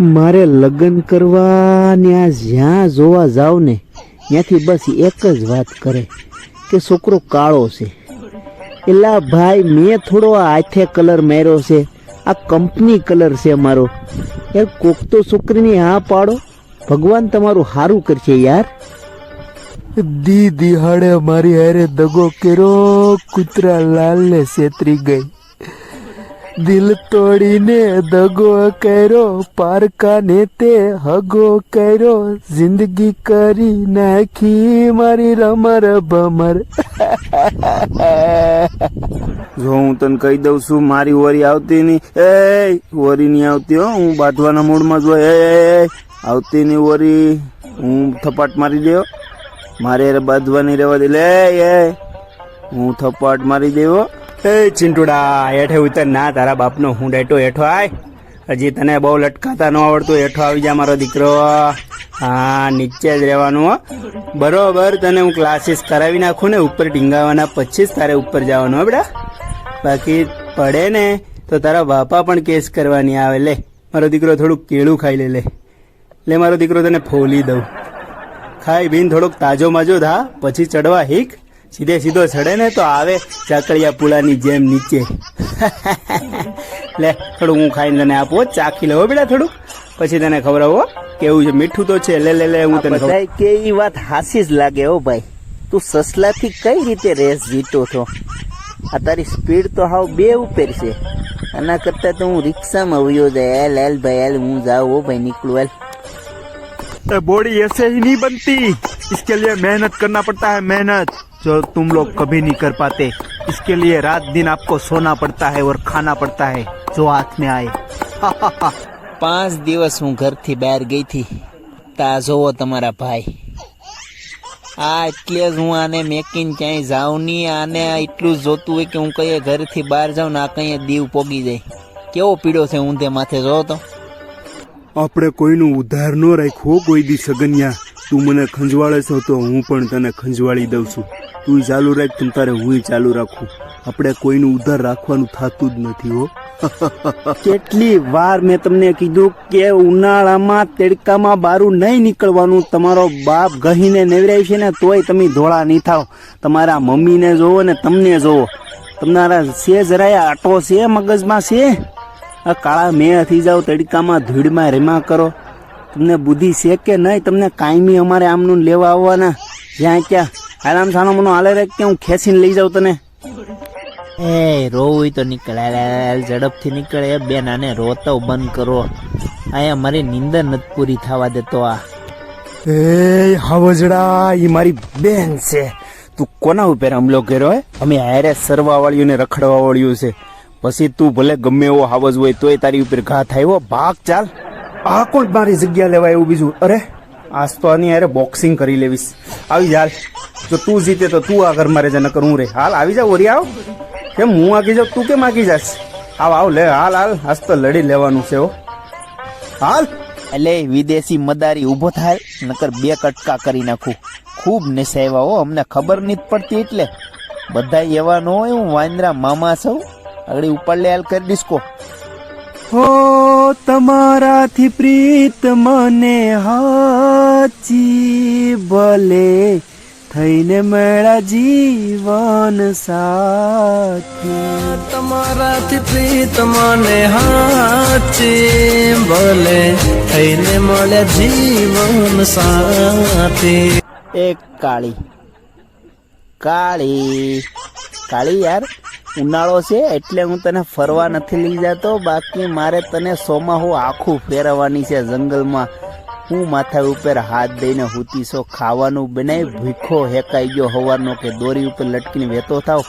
મારે લગ્ન કરવા ને આ જ્યાં જોવા જાવ ને ત્યાંથી બસ એક જ વાત કરે કે છોકરો કાળો છે. એલા ભાઈ, મેં થોડો આ હાથે કલર માર્યો છે. આ કંપની કલર છે મારો. યાર, કોક તો છોકરીની હા પાડો. ભગવાન તમારું સારું કરશે યાર. દી દિહાડે મારી હારે દગો કર્યો, કૂતરા લાલ ને છેતરી ગઈ. દિલ તોડીને દગો કર્યો પારકા ને તે હગો કર્યો, જિંદગી કરી નાખી મારી રમર ભમર. જો હું તને કહી દઉં છું, મારી વરી આવતી નહીં. એ વરી નહીં આવતી હો. હું બાંધવાના મૂડમાં જો એ આવતી નહીં વરી. હું થપાટ મારી દેવો. મારે બાંધવાની રહેવા દે. લે એ હું થપાટ મારી દેવો. એ ચિંટુડા, હેઠે ઉતર. ના, તારા બાપનો હું ડેટો હેઠો આય. હજી તને બહુ લટકાતા ન આવડતું, હેઠો આવી જા મારો દીકરો. હા, નીચે જ રહેવાનું, હો. બરોબર, તને હું ક્લાસીસ કરાવી નાખું ને, ઉપર ટીંગાવાના પછી જ તારે ઉપર જવાનું, હો બેટા. બાકી પડે ને, તો તારા બાપા પણ કેસ કરવાની આવે. લે, મારો દીકરો થોડુંક કેળું ખાઈ લે લે. લે, મારો દીકરો તને ફોલી દઉં. ખાઈ બીન થોડોક તાજો માજો થા, પછી ચડવા હીક. સીધે સીધો ચડે ને તો આવે ચાકડિયા પુલાની જેમ નીચે લે થોડું હું ખાઈને તને આપો ચાખી લેવો બેટા થોડુંક પછી તને ખવડાવો કેવું છે મીઠું તો છે લે લે લે હું તને ખવડાવું. બધાય કે ઈ વાત હાસી જ લાગે હો ભાઈ તું સસલાથી કઈ રીતે રેસ જીતો છો આ તારી સ્પીડ તો હાવ બે ઉપર છે આના કરતા તો હું રિક્ષામાં વયો જાય હેલ હેલ ભાઈ હેલ હું જાઉં હો ભાઈ નીકળું હેલ बॉडी ऐसे ही नहीं बनती इसके लिए मेहनत करना पड़ता है मेहनत जो तुम लोग कभी नहीं कर पाते इसके लिए रात दिन आपको सोना पड़ता है और खाना पड़ता है जो हाथ में आए પાંચ દિવસ હું ઘરથી બહાર ગઈ હતી તા જોવો તમારા ભાઈ આ એટલે જ હું આને મેકીને ક્યાંય જાઉં નહીં આને એટલું જ જોતું હોય કે હું કઈ ઘરથી બહાર જાઉં ને આ કઈ દીવ પોગી જાય કેવો પીડો છે ઊંધે માથે જો તો આપણે કોઈનું ઉધાર ન રાખ્યો કોઈ દી સગન્યા તું મને ખંજવાળે છો તો હું પણ તને ખંજવાળી દઉં છું. તું ચાલુ રાખ તમ તારે હું ચાલુ રાખું. આપણે કોઈનું ઉધાર રાખવાનું થતું જ નથી, હો. કેટલી વાર મેં તમને કીધું કે ઉનાળામાં તડકામાં બારું નહીં નીકળવાનું. તમારો બાપ ગહીને નેવરાય છે ને, તોય તમે ધોળા નહીં થાવ. તમારા મમ્મીને જોવો ને, તમને જોવો. તમારા છે જરાય આટો છે, મગજમાં છે? આ કાળા મેં થઈ જાઓ, તડકામાં ધૂળમાં રેમા કરો. તમને બુદ્ધિ છે કે નહીં તમને કાયમી અમારે આમનું લેવા આવવાના. જ્યાં ક્યાં. આરામ સાનો મનો હાલે રે કે હું ખેંચીને લઈ જાઉં તને? એ રોવું તો નીકળે. ઝડપથી નીકળે. બેન આને રોતો બંધ કરો. અહીંયા મારી નિંદર નથી પૂરી થવા દેતો આ. એ હાવજડા એ મારી બેન છે. તું કોના ઉપર હમલો કર્યો હે? અમે હારે સરવા વાળીઓને રખડવા વાળ્યું છે. પછી તું ભલે ગમે એવો હાવજ હોય તોય તારી ઉપર ઘા થાય હો. ભાગ ચાલ. આ કોણ મારી જગ્યા લેવાય એવું બીજું? અરે, આજ તો આની અરે બોક્સિંગ કરી લેવીશ. આવી જા. જો તું જીતે તો તું આ ઘરમાં છે નકર હું રે. હાલ, આવી જાવ ઓરી આવ. કેમ હું આગી જાઉં? તું કેમ આગી જાશ? આવ આવ, લે, હાલ હાલ. આજ તો લડી લેવાનું છે, હો. હાલ. એટલે વિદેશી મદારી ઊભો થાય, નકર બે કટકા કરી નાખું. ખૂબ નિસાવ્યા હો, અમને ખબર નથી પડતી એટલે. બધા એવા ન હોય, હું વાંદરા મામા સૌ આગળ ઉપાડ લે હાલ કરી ડિસ્કો હો તમારાથી પ્રીત મને હાચી ભલે થઈને મેળા જીવન સાથી. તમારાથી પ્રીત મને હાચી ભલે થઈને મળે જીવન સાથી. એક કાળી. કાળી. કાળી યાર. ઉનાળો છે, એટલે હું તને ફરવા નથી લઈ જતો. બાકી મારે તને સોમાં હું આખું ફેરવવાની છે જંગલમાં. હું માથા ઉપર હાથ દઈને હુતીસો ખાવાનું બનાવી ભૂખો હેકાઈ ગયો હવારનો કે દોરી ઉપર લટકીને વેતો થાવ.